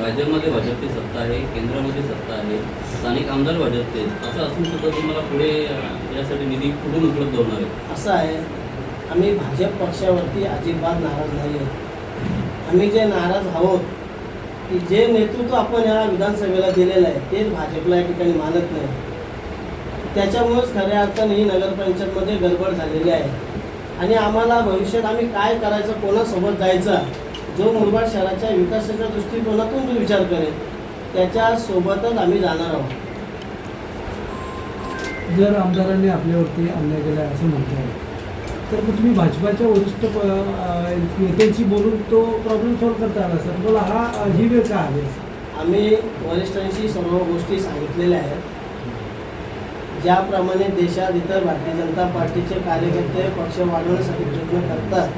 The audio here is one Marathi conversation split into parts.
राज्यामध्ये भाजपची सत्ता आहे केंद्रामध्ये सत्ता आहे स्थानिक आमदार भाजपचे असं असून सुद्धा तुम्हाला पुढे यासाठी निधी कुठून उपलब्ध होणार आहे? असं आहे आम्ही भाजप पक्षावरती अजिबात नाराज नाही आहोत. आम्ही जे नाराज आहोत की जे नेतृत्व आपण या विधानसभेला दिलेलं आहे तेच भाजपला या ठिकाणी मानत नाही. त्याच्यामुळेच खऱ्या अर्थाने ही नगरपंचायतमध्ये गडबड झालेली आहे. आणि आम्हाला भविष्यात आम्ही काय करायचं कोणासोबत जायचं जो मुरबाड शहराच्या विकासाच्या दृष्टिकोनातून जो विचार करेल त्याच्यासोबतच आम्ही जाणार आहोत. जर आमदारांनी आपल्यावरती अन्याय केला आहे असं म्हणताय तर मग तुम्ही भाजपाच्या वरिष्ठ नेत्यांशी बोलून तो प्रॉब्लेम सॉल्व्ह करता आला सर. मला हा ही वेळ का आली? आम्ही वरिष्ठांशी सर्व गोष्टी सांगितलेल्या आहेत. ज्याप्रमाणे देशात इतर भारतीय जनता पार्टीचे कार्यकर्ते पक्ष वाढवण्यासाठी प्रयत्न करतात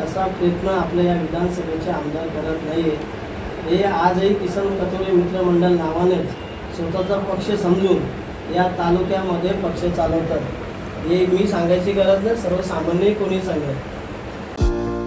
तसा प्रयत्न आपल्या या विधानसभेचे आमदार करत नाही हे आजही किसन कतोरे मित्रमंडळ नावानेच स्वतःचा पक्ष समजून या तालुक्यामध्ये पक्ष चालवतात. हे मी सांगायची गरज नाही सर्वसामान्य कोणी सांगेल.